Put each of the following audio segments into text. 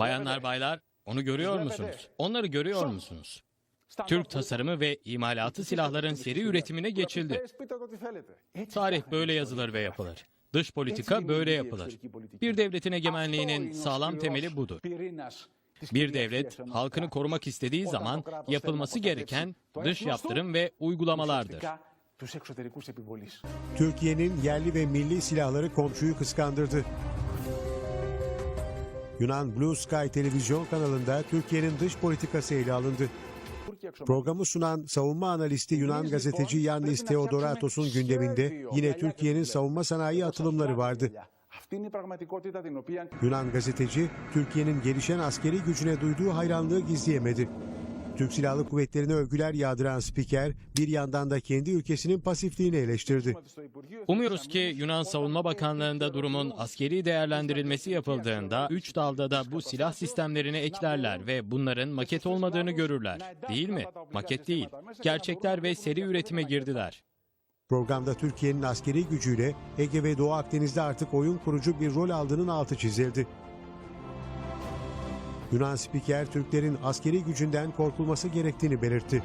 Bayanlar baylar onu görüyor musunuz? Onları görüyor musunuz? Türk tasarımı ve imalatı silahların seri üretimine geçildi. Tarih böyle yazılır ve yapılır. Dış politika böyle yapılır. Bir devletin egemenliğinin sağlam temeli budur. Bir devlet halkını korumak istediği zaman yapılması gereken dış yaptırım ve uygulamalardır. Türkiye'nin yerli ve milli silahları komşuyu kıskandırdı. Yunan Blue Sky televizyon kanalında Türkiye'nin dış politikası ele alındı. Programı sunan savunma analisti Yunan gazeteci Yannis Theodoratos'un gündeminde yine Türkiye'nin savunma sanayi atılımları vardı. Yunan gazeteci, Türkiye'nin gelişen askeri gücüne duyduğu hayranlığı gizleyemedi. Türk Silahlı Kuvvetleri'ne övgüler yağdıran spiker bir yandan da kendi ülkesinin pasifliğini eleştirdi. Umuyoruz ki Yunan Savunma Bakanlığı'nda durumun askeri değerlendirilmesi yapıldığında üç dalda da bu silah sistemlerini eklerler ve bunların maket olmadığını görürler. Değil mi? Maket değil. Gerçekler ve seri üretime girdiler. Programda Türkiye'nin askeri gücüyle Ege ve Doğu Akdeniz'de artık oyun kurucu bir rol aldığının altı çizildi. Yunan spiker Türklerin askeri gücünden korkulması gerektiğini belirtti.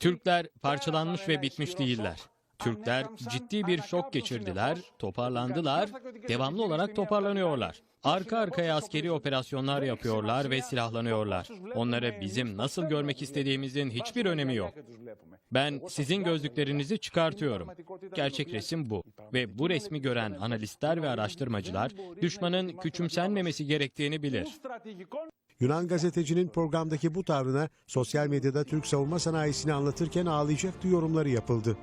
Türkler parçalanmış ve bitmiş değiller. Türkler ciddi bir şok geçirdiler, toparlandılar, devamlı olarak toparlanıyorlar. Arka arkaya askeri operasyonlar yapıyorlar ve silahlanıyorlar. Onları bizim nasıl görmek istediğimizin hiçbir önemi yok. Ben sizin gözlüklerinizi çıkartıyorum. Gerçek resim bu. Ve bu resmi gören analistler ve araştırmacılar düşmanın küçümsenmemesi gerektiğini bilir. Yunan gazetecinin programdaki bu tavrına sosyal medyada Türk savunma sanayisini anlatırken ağlayacaktı yorumları yapıldı.